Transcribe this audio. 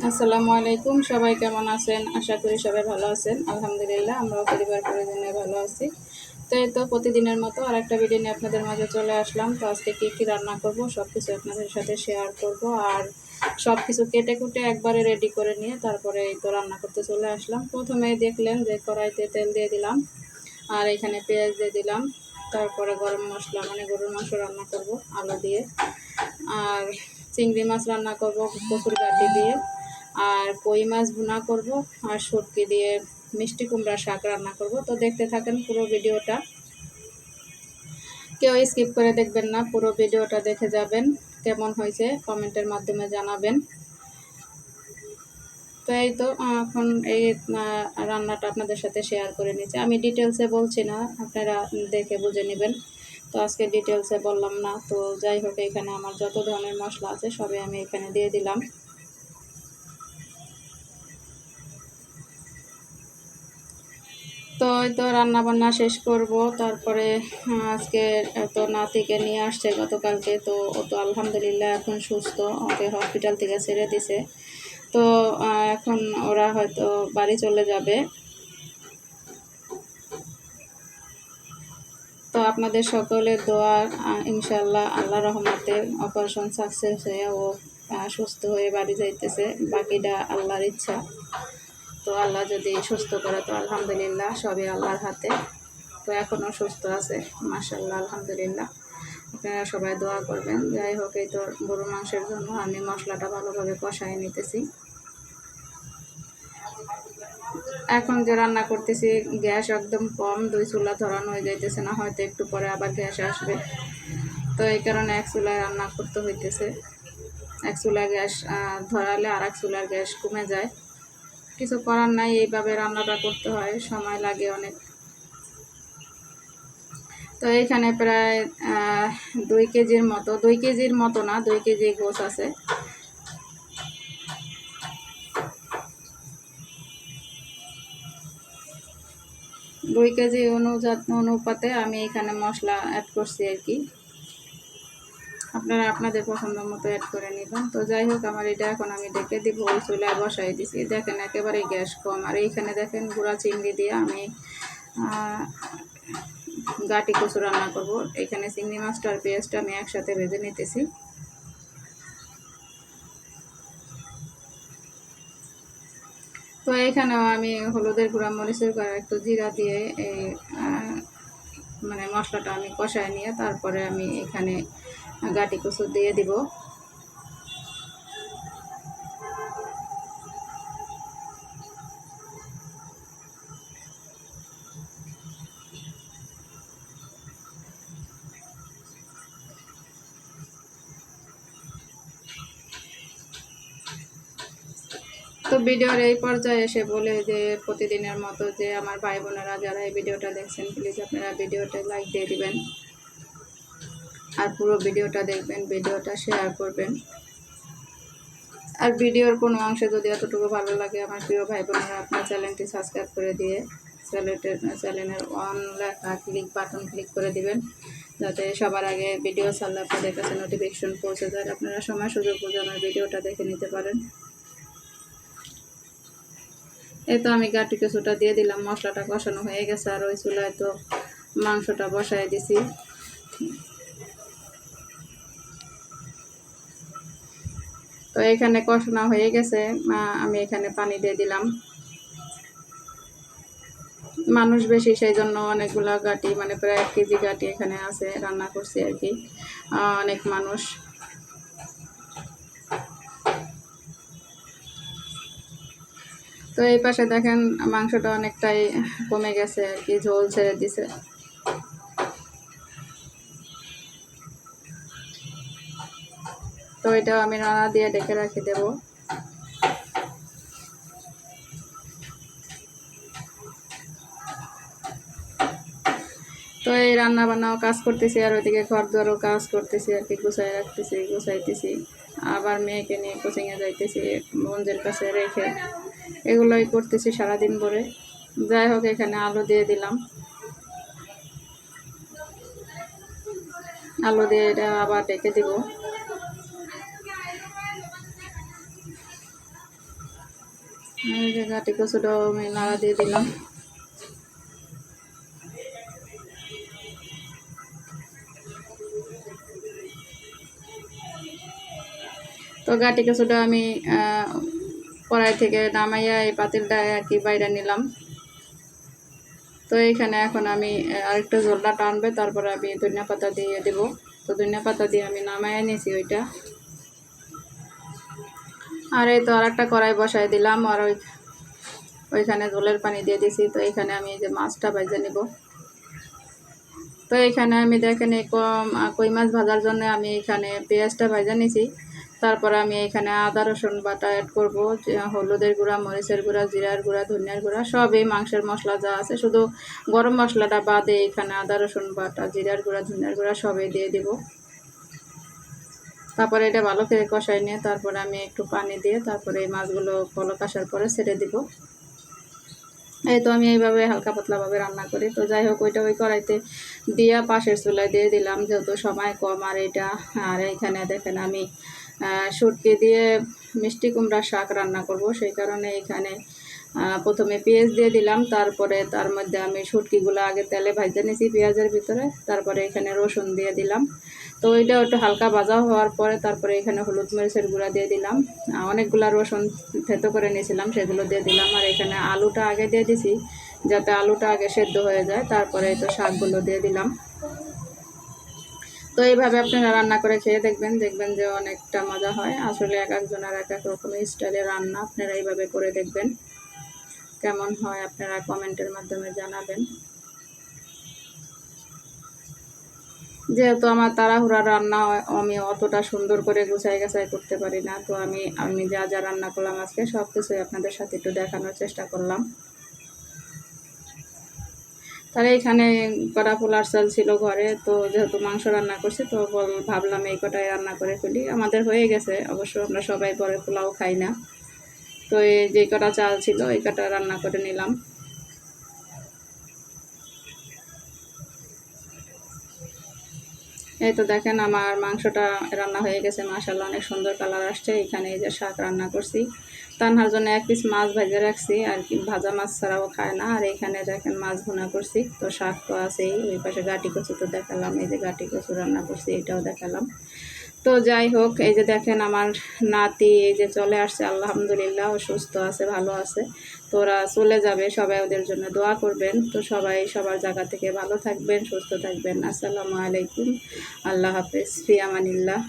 আসসালামু আলাইকুম, সবাই কেমন আছেন? আশা করি সবাই ভালো আছেন। আলহামদুলিল্লাহ, আমরাও পরিবার পরিজনে ভালো আছি। তো এই তো প্রতিদিনের মতো আর একটা ভিডিও নিয়ে আপনাদের মাঝে চলে আসলাম। তো আজকে কী কী রান্না করব সব কিছু আপনাদের সাথে শেয়ার করব। আর সব কিছু কেটে কুটে একবারে রেডি করে নিয়ে তারপরে এই তো রান্না করতে চলে আসলাম। প্রথমে দেখলেন যে কড়াইতে তেল দিয়ে দিলাম, আর এখানে পেঁয়াজ দিয়ে দিলাম। তারপরে গরম মশলা মানে গরুর মাংস রান্না করব, আলু দিয়ে। আর চিংড়ি মাছ রান্না করব, কচুর গাটি দিয়ে। আর কই মাছ ভুনা করব আর সটকি দিয়ে মিষ্টি কুমড়া শাক রান্না করব। তো দেখতে থাকেন পুরো ভিডিওটা। কেউ স্কিপ করে দেখবেন না, পুরো ভিডিওটা দেখে যাবেন কেমন হয়েছে কমেন্টের মাধ্যমে জানাবেন। তো এই তো, এখন এই রান্নাটা আপনাদের সাথে শেয়ার করে নিচ্ছি। আমি ডিটেলসে বলছি না, আপনারা দেখে বুঝে নেবেন। তো আজকে ডিটেলসে বললাম না, তো যাই হোক, এখানে আমার যত ধরনের মশলা আছে, সবই আমি এখানে দিয়ে দিলাম। তো ওই তো রান্না বান্না শেষ করব। তারপরে আজকে তো নাতিকে নিয়ে আসছে গতকালকে। তো ও তো আলহামদুলিল্লাহ এখন সুস্থ। ওকে হসপিটাল থেকে ছেড়ে দিছে। তো এখন ওরা হয়তো বাড়ি চলে যাবে। তো আপনাদের সকলের দোয়া ইনশাল্লাহ আল্লাহ রহমতে অপারেশন সাকসেস হয়ে ও সুস্থ হয়ে বাড়ি যাইতেছে। বাকিটা আল্লাহর ইচ্ছা। তো আল্লাহ যদি সুস্থ করে, তো আলহামদুলিল্লাহ সবই আল্লাহর হাতে। তো এখনও সুস্থ আছে মাসাল্লাহ আলহামদুলিল্লাহ। আপনারা সবাই দোয়া করবেন। যাই হোক, এই তো গরু মাংসের জন্য আমি মশলাটা ভালোভাবে কষাই নিতেছি। এখন যে রান্না করতেছি, গ্যাস একদম কম, দুই চুলা ধরানো হয়ে যাইতেছে না, হয়তো একটু পরে আবার গ্যাস আসবে। তো এই কারণে এক চুলায় রান্না করতে হইতেছে। এক চুলা গ্যাস ধরালে আর এক চুলার গ্যাস কমে যায়। কিছু করার নাই, এইভাবে রান্নাটা করতে হয়, সময় লাগে অনেক। তো এখানে প্রায় দুই কেজির মতো, দুই কেজির মতো না, দুই কেজি গোছ আছে। দুই কেজি অনুজাত অনুপাতে আমি এখানে মশলা অ্যাড করছি আর কি। আপনারা আপনাদের পছন্দ মতো অ্যাড করে নেবেন। তো যাই হোক, আমার এটা এখন আমি ডেকে দিব, ওই চুলায় বসাই দিছি। দেখেন, একেবারে গ্যাস কম। আর এইখানে দেখেন, গুঁড়া চিংড়ি দিয়ে আমি গাটি কচু রান্না করব। এখানে চিংড়ি মাছটা আর পেঁয়াজটা আমি একসাথে ভেজে নিতেছি। তো এখানেও আমি হলুদের গুঁড়া, মরিচের গুঁড়া, একটু জিরা দিয়ে এই মানে মশলাটা আমি কষায় নিয়ে তারপরে আমি এখানে গাটি কচু দিয়ে দিব। তো ভিডিওর এই পর্যায়ে এসে বলে যে, প্রতিদিনের মতো যে আমার ভাই বোনেরা যারা এই ভিডিওটা দেখছেন প্লিজ আপনারা ভিডিওটা লাইক দিয়ে দিবেন। আর পুরো ভিডিওটা দেখবেন, ভিডিওটা শেয়ার করবেন। আর ভিডিওর কোনো অংশে যদি এতটুকু ভালো লাগে, আমার প্রিয় ভাই বোনেরা, আপনার চ্যানেলটি সাবস্ক্রাইব করে দিয়ে চ্যানেলের চ্যানেলের অন লেখা ক্লিক বাটন ক্লিক করে দিবেন, যাতে সবার আগে ভিডিও ছাড়লে আপনাদের কাছে নোটিফিকেশন পৌঁছে যায় আপনারা সময় সুযোগ বুঝে আমার ভিডিওটা দেখে নিতে পারেন। এই তো আমি গাটি কিছুটা দিয়ে দিলাম, মশলাটা কষানো হয়ে গেছে, আর ওই চুলায় তো মাংসটা বসাই দিছি। এখানে কষানো হয়ে গেছে। আমি এখানে পানি দিয়ে দিলাম। মানুষ বেশি সেই জন্য অনেকগুলো গাটি মানে প্রায় এক কেজি গাটি এখানে আছে, রান্না করছি আর কি। অনেক মানুষ। তো এই পাশে দেখেন, মাংসটা অনেকটাই কমে গেছে আর কি, ঝোল ছেড়ে দিছে। এটাও আমি রান্না দিয়ে ডেকে রাখি দেব। তো এই রান্না বান্নাও কাজ করতেছি আর ওইদিকে ঘর দুয়ারও কাজ করতেছি আর কি, গুছাই রাখতেছি, গুছাইতেছি। আবার মেয়েকে নিয়ে কোচিংয়ে যাইতেছি বন্ধের কাছে রেখে। এগুলোই করতেছি সারাদিন ভরে। যাই হোক, এখানে আলু দিয়ে দিলাম। আলু দিয়ে এটা আবার ডেকে দিব। এই যে কচুটাও আমি নাড়া দিয়ে দিলাম। তো গাটি কচুটা আমি কড়াই থেকে নামাইয়া এই পাতিলটা আর কি বাইরে নিলাম। তো এইখানে এখন আমি আরেকটু জলটা টানবে, তারপরে আমি ধনিয়া পাতা দিয়ে দেবো। তো ধনিয়া পাতা দিয়ে আমি নামাইয়া নিয়েছি ওইটা। আর এই তো আর একটা কড়াই বসাই দিলাম আর ওই ওইখানে জলের পানি দিয়ে দিছি। তো এখানে আমি এই যে মাছটা ভেজে নিব। তো এখানে আমি দেখেন এই কম- কই মাছ ভাজার জন্য আমি এখানে পেঁয়াজটা ভেজে নিছি। তারপরে আমি এখানে আদা, রসুন বাটা অ্যাড করব হলুদের গুঁড়া, মরিচের গুঁড়া, জিরার গুঁড়া, ধনিয়ার গুঁড়া, সবই মাংসের মশলা যা আছে। শুধু গরম মশলাটা বাদে এখানে আদা, রসুন বাটা, জিরার গুঁড়া, ধনিয়ার গুঁড়া সবই দিয়ে দিব। তারপরে এটা ভালো করে কষাই নিয়ে তারপরে আমি একটু পানি দিয়ে তারপরে এই মাছগুলো পলক আসার পরে ছেড়ে দিব। এই তো আমি এইভাবে হালকা পাতলাভাবে রান্না করি। তো যাই হোক, ওইটা ওই কড়াইতে দিয়া পাশের চুলায় দিয়ে দিলাম, যেহেতু সময় কম আর এটা, আর এইখানে দেখেন আমি শুটকি দিয়ে মিষ্টি কুমড়ার শাক রান্না করব। সেই কারণে এখানে প্রথমে পেঁয়াজ দিয়ে দিলাম, তারপরে তার মধ্যে আমি শুটকিগুলো আগে তেলে ভাজতে নিয়েছি পেঁয়াজের ভিতরে, তারপরে এখানে রসুন দিয়ে দিলাম। তো ওইটা একটু হালকা ভাজা হওয়ার পরে তারপরে এখানে হলুদ মরিচের গুঁড়া দিয়ে দিলাম। অনেকগুলা রসুন থেতো করে নিয়েছিলাম, সেগুলো দিয়ে দিলাম। আর এখানে আলুটা আগে দিয়ে দিছি, যাতে আলুটা আগে সেদ্ধ হয়ে যায়, তারপরে তো শাকগুলো দিয়ে দিলাম। তো এইভাবে আপনারা রান্না করে খেয়ে দেখবেন দেখবেন যে অনেকটা মজা হয়। আসলে এক একজনের এক এক রকমের স্টাইলে রান্না, আপনারা এইভাবে করে দেখবেন। কেমন হয় আপনারা কমেন্টের মাধ্যমে জানাবেন। যেহেতু আমার তাড়াহুড়া রান্না আমি অতটা সুন্দর করে গুছাই গাছাই করতে পারি না, তো আমি আমি যা যা রান্না করলাম আজকে সব কিছুই আপনাদের সাথে একটু দেখানোর চেষ্টা করলাম। তাহলে এখানে কটা পোলার চাল ছিল ঘরে, তো যেহেতু মাংস রান্না করছি, তো বল- ভাবলাম এই কটাই রান্না করে ফেলি। আমাদের হয়ে গেছে, অবশ্য আমরা সবাই পরে পোলাও খাই না। তো এই যে কটা চাল ছিল, এই কটা রান্না করে নিলাম। এই তো দেখেন আমার মাংসটা রান্না হয়ে গেছে মাসাল্লাহ অনেক সুন্দর কালার আসছে। এখানে এই যে শাক রান্না করছি। তানহার জন্য এক পিস মাছ ভেজে রাখছি, আর কি ভাজা মাছ ছাড়াও খায় না। আর এখানে দেখেন মাছ ভুনা করছি, তো শাক তো আছেই। ওই পাশে গাটি কচু তো দেখালাম, এই যে গাটি কচু রান্না করছি, এটাও দেখালাম। তো যাই হোক, এই যে দেখেন আমার নাতি এই যে চলে আসছে, আলহামদুলিল্লাহ, ও সুস্থ আছে, ভালো আছে। তো ওরা চলে যাবে, সবাই ওদের জন্য দোয়া করবেন। তো সবাই সবার জায়গা থেকে ভালো থাকবেন, সুস্থ থাকবেন। আসসালামু আলাইকুম। আল্লাহ হাফেজ, ফি আমানিল্লাহ।